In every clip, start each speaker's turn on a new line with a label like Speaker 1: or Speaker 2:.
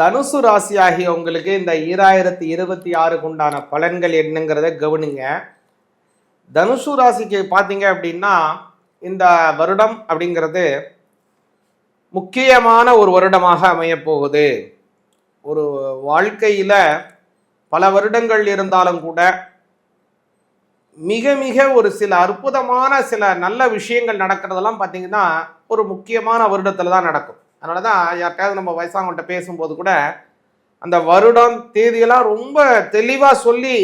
Speaker 1: தனுசு ராசி ஆகிய உங்களுக்கு இந்த ஈராயிரத்தி இருபத்தி ஆறுக்கு உண்டான பலன்கள் என்னங்கிறத கவனிங்க. தனுசு ராசிக்கு பார்த்தீங்க அப்படின்னா இந்த வருடம் அப்படிங்கிறது முக்கியமான ஒரு வருடமாக அமையப்போகுது. ஒரு வாழ்க்கையில் பல வருடங்கள் இருந்தாலும் கூட மிக மிக ஒரு சில அற்புதமான சில நல்ல விஷயங்கள் நடக்கிறதெல்லாம் பார்த்தீங்கன்னா ஒரு முக்கியமான வருடத்தில் தான் நடக்கும். அதனால தான் யார்கிட்டயாவது நம்ம வயசானவங்கள்ட்ட பேசும்போது கூட அந்த வருடம் தேதியெல்லாம் ரொம்ப தெளிவாக சொல்லி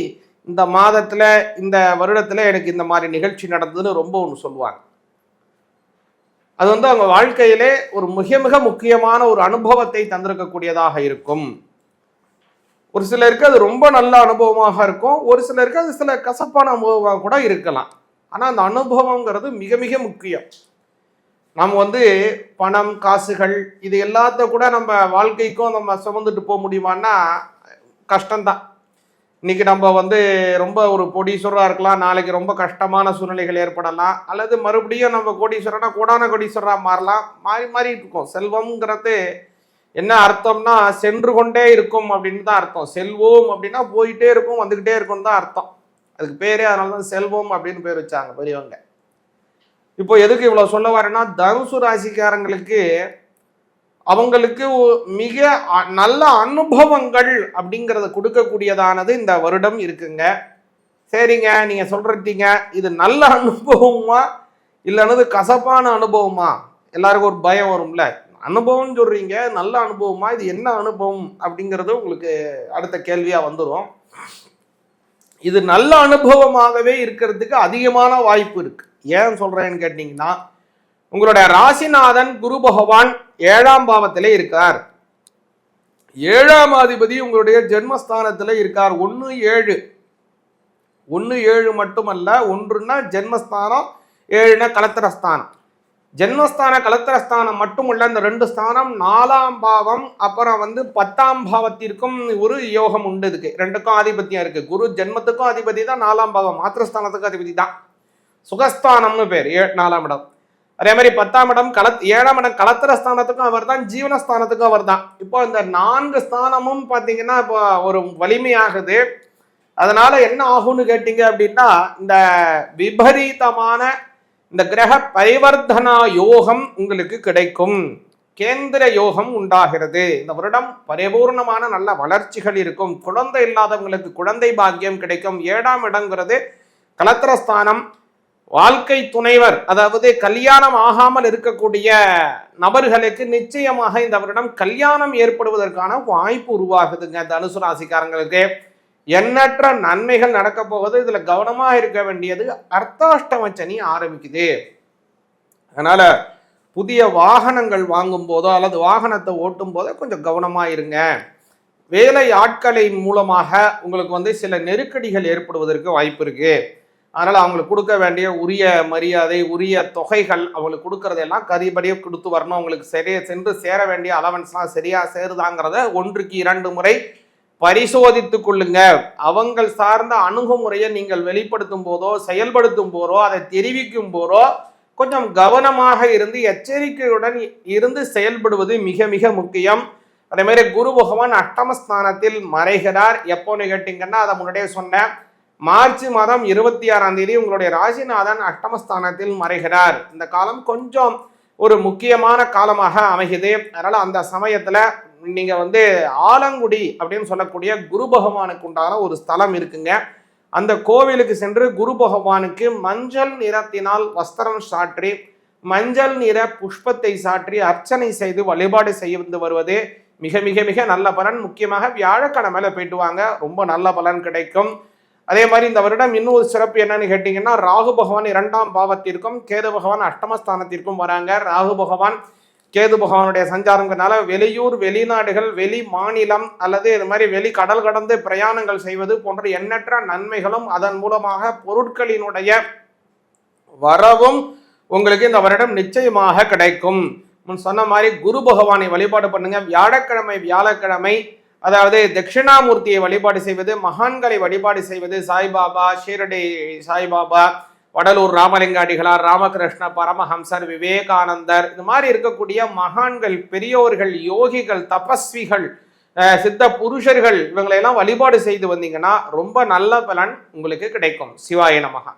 Speaker 1: இந்த மாதத்தில் இந்த வருடத்தில் எனக்கு இந்த மாதிரி நிகழ்ச்சி நடந்ததுன்னு ரொம்ப ஒன்று சொல்லுவாங்க. அது வந்து அவங்க வாழ்க்கையிலே ஒரு மிக மிக முக்கியமான ஒரு அனுபவத்தை தந்திருக்கக்கூடியதாக இருக்கும். ஒரு சிலருக்கு அது ரொம்ப நல்ல அனுபவமாக இருக்கும். ஒரு சிலருக்கு அது சில கசப்பான அனுபவமாக கூட இருக்கலாம். ஆனால் அந்த அனுபவங்கிறது மிக மிக முக்கியம். நம்ம வந்து பணம் காசுகள் இது எல்லாத்த கூட நம்ம வாழ்க்கைக்கும் நம்ம சுமந்துட்டு போக முடியுமான்னா கஷ்டம்தான். இன்னைக்கு நம்ம வந்து ரொம்ப ஒரு கோடீஸ்வரராக இருக்கலாம் நாளைக்கு ரொம்ப கஷ்டமான சூழ்நிலைகள் ஏற்படலாம் அல்லது மறுபடியும் நம்ம கோடீஸ்வரனா கூடான கோடீஸ்வரராக மாறலாம் மாறி மாறி இருக்கும். செல்வம்ங்கிறது என்ன அர்த்தம்னா சென்று கொண்டே இருக்கும் அப்படின்னு தான் அர்த்தம். செல்வோம் அப்படின்னா போயிட்டே இருக்கும் வந்துக்கிட்டே இருக்கும் தான் அர்த்தம். அதுக்கு பேரே அதனால தான் செல்வம் அப்படின்னு பேர் வச்சாங்க பெரியவங்க. இப்போ எதுக்கு இவ்வளோ சொல்ல வரேன்னா தனுசு ராசிக்காரங்களுக்கு அவங்களுக்கு மிக அ- நல்ல அனுபவங்கள் அப்படிங்கிறத கொடுக்கக்கூடியதானது இந்த வருடம் இருக்குங்க. சரிங்க நீங்கள் சொல்றீங்க இது நல்ல அனுபவமா இல்லைனது கசப்பான அனுபவமா? எல்லாருக்கும் ஒரு பயம் வரும்ல. அனுபவம்னு சொல்றீங்க நல்ல அனுபவமா இது என்ன அனுபவம் அப்படிங்கிறது உங்களுக்கு அடுத்த கேள்வியாக வந்துடும் இது நல்ல அனுபவமாகவே இருக்கிறதுக்கு அதிகமான வாய்ப்பு இருக்கு. ஏன் சொல்றேன்னு கேட்டீங்கன்னா உங்களுடைய ராசிநாதன் குரு பகவான் ஏழாம் பாவத்திலே இருக்கார். ஏழாம் அதிபதி உங்களுடைய ஜென்மஸ்தானத்தில் இருக்கார். ஒன்று ஏழு. ஒன்று ஏழு மட்டுமல்ல ஒன்றுன்னா ஜென்மஸ்தானம் ஏழுனா கலத்திரஸ்தானம். ஜென்மஸ்தான கலத்திரஸ்தானம் மட்டுமல்ல இந்த ரெண்டு ஸ்தானம் நாலாம் பாவம் அப்புறம் வந்து பத்தாம் பாவத்திற்கும் ஒரு யோகம் உண்டு இதுக்கு. ரெண்டுக்கும் ஆதிபத்தியம் இருக்குது குரு ஜென்மத்துக்கும் அதிபதி தான் நாலாம் பாவம் மாத்திரஸ்தானத்துக்கும் அதிபதி தான். சுகஸ்தானம்னு பேர். ஏ நாலாம் இடம். அதே மாதிரி பத்தாம் இடம் கல ஏழாம் இடம் கலத்திர ஸ்தானத்துக்கும் அவர் தான் ஜீவனஸ்தானத்துக்கும் அவர் தான் இப்போ இந்த நான்கு ஸ்தானமும் பார்த்தீங்கன்னா இப்போ ஒரு வலிமையாகுது. அதனால என்ன ஆகும்னு கேட்டீங்க அப்படின்னா இந்த விபரீதமான இந்த கிரக பரிவர்த்தனா யோகம் உங்களுக்கு கிடைக்கும். கேந்திர யோகம் உண்டாகிறது. இந்த வருடம் பரிபூர்ணமான நல்ல வளர்ச்சிகள் இருக்கும். குழந்தை இல்லாதவங்களுக்கு குழந்தை பாக்கியம் கிடைக்கும். ஏழாம் இடங்கிறது கலத்திரஸ்தானம் வாழ்க்கை துணைவர் அதாவது கல்யாணம் ஆகாமல் இருக்கக்கூடிய நபர்களுக்கு நிச்சயமாக இந்த வருடம் கல்யாணம் ஏற்படுவதற்கான வாய்ப்பு உருவாகுதுங்க. தனுசு ராசிக்காரங்களுக்கு எண்ணற்ற நன்மைகள் நடக்க போகுது இதுல கவனமா இருக்க வேண்டியது அர்த்தாஷ்டம சனி ஆரம்பிக்குது. அதனால புதிய வாகனங்கள் வாங்கும் போதோ அல்லது வாகனத்தை ஓட்டும் போதோ கொஞ்சம் கவனமா இருங்க. வேலை ஆட்களின் மூலமாக உங்களுக்கு வந்து சில நெருக்கடிகள் ஏற்படுவதற்கு வாய்ப்பு இருக்கு. அதனால் அவங்களுக்கு கொடுக்க வேண்டிய உரிய மரியாதை உரிய தொகைகள் அவங்களுக்கு கொடுக்கறதெல்லாம் கரிபடியாக கொடுத்து வரணும். அவங்களுக்கு சரியாக சென்று சேர வேண்டிய அலவன்ஸ்லாம் சரியாக சேருதாங்கிறத ஒன்றுக்கு இரண்டு முறை பரிசோதித்து கொள்ளுங்க. அவங்கள் சார்ந்த அணுகுமுறையை நீங்கள் வெளிப்படுத்தும் போதோ செயல்படுத்தும் போதோ அதை தெரிவிக்கும் போதோ கொஞ்சம் கவனமாக இருந்து எச்சரிக்கையுடன் இருந்து செயல்படுவது மிக மிக முக்கியம். அதே மாதிரி குரு பகவான் அஷ்டமஸ்தானத்தில் மறைகிறார். எப்போன்னு கேட்டிங்கன்னா அதை முன்னாடியே சொன்னேன். மார்ச் மாதம் இருபத்தி ஆறாம் தேதி உங்களுடைய ராசிநாதன் அஷ்டமஸ்தானத்தில் மறைகிறார். இந்த காலம் கொஞ்சம் ஒரு முக்கியமான காலமாக அமைகிறது. அதனால் அந்த சமயத்தில் நீங்கள் வந்து ஆலங்குடி அப்படின்னு சொல்லக்கூடிய குரு பகவானுக்கு உண்டான ஒரு ஸ்தலம் இருக்குங்க. அந்த கோவிலுக்கு சென்று குரு பகவானுக்கு மஞ்சள் நிறத்தினால் வஸ்திரம் சாற்றி மஞ்சள் நிற புஷ்பத்தை சாற்றி அர்ச்சனை செய்து வழிபாடு செய்து வருவது மிக மிக மிக நல்ல பலன். முக்கியமாக வியாழக்கிழமையில போயிட்டு வாங்க. ரொம்ப நல்ல பலன் கிடைக்கும். அதே மாதிரி இந்த வருடம் இன்னும் ஒரு சிறப்பு என்னன்னு கேட்டிங்கன்னா ராகு பகவான் இரண்டாம் பாவத்திற்கும் கேது பகவான் அஷ்டமஸ்தானத்திற்கும் வராங்க. ராகு பகவான் கேது பகவானுடைய சஞ்சாரங்கிறனால வெளியூர் வெளிநாடுகள் வெளி மாநிலம் அல்லது இது மாதிரி வெளி கடல் கடந்து பிரயாணங்கள் செய்வது போன்ற எண்ணற்ற நன்மைகளும் அதன் மூலமாக பொருட்களினுடைய வரவும் உங்களுக்கு இந்த வருடம் நிச்சயமாக கிடைக்கும். முன் சொன்ன மாதிரி குரு பகவானை வழிபாடு பண்ணுங்க. வியாழக்கிழமை வியாழக்கிழமை அதாவது தட்சிணாமூர்த்தியை வழிபாடு செய்வது மகான்களை வழிபாடு செய்வது சாய்பாபா ஷீரடி சாய்பாபா வடலூர் ராமலிங்காடிகளார் ராமகிருஷ்ண பரமஹம்சர் விவேகானந்தர் இது மாதிரி இருக்கக்கூடிய மகான்கள் பெரியோர்கள் யோகிகள் தபஸ்விகள் சித்த புருஷர்கள் இவங்களையெல்லாம் வழிபாடு செய்து வந்தீங்கன்னா ரொம்ப நல்ல பலன் உங்களுக்கு கிடைக்கும். சிவாய நமகா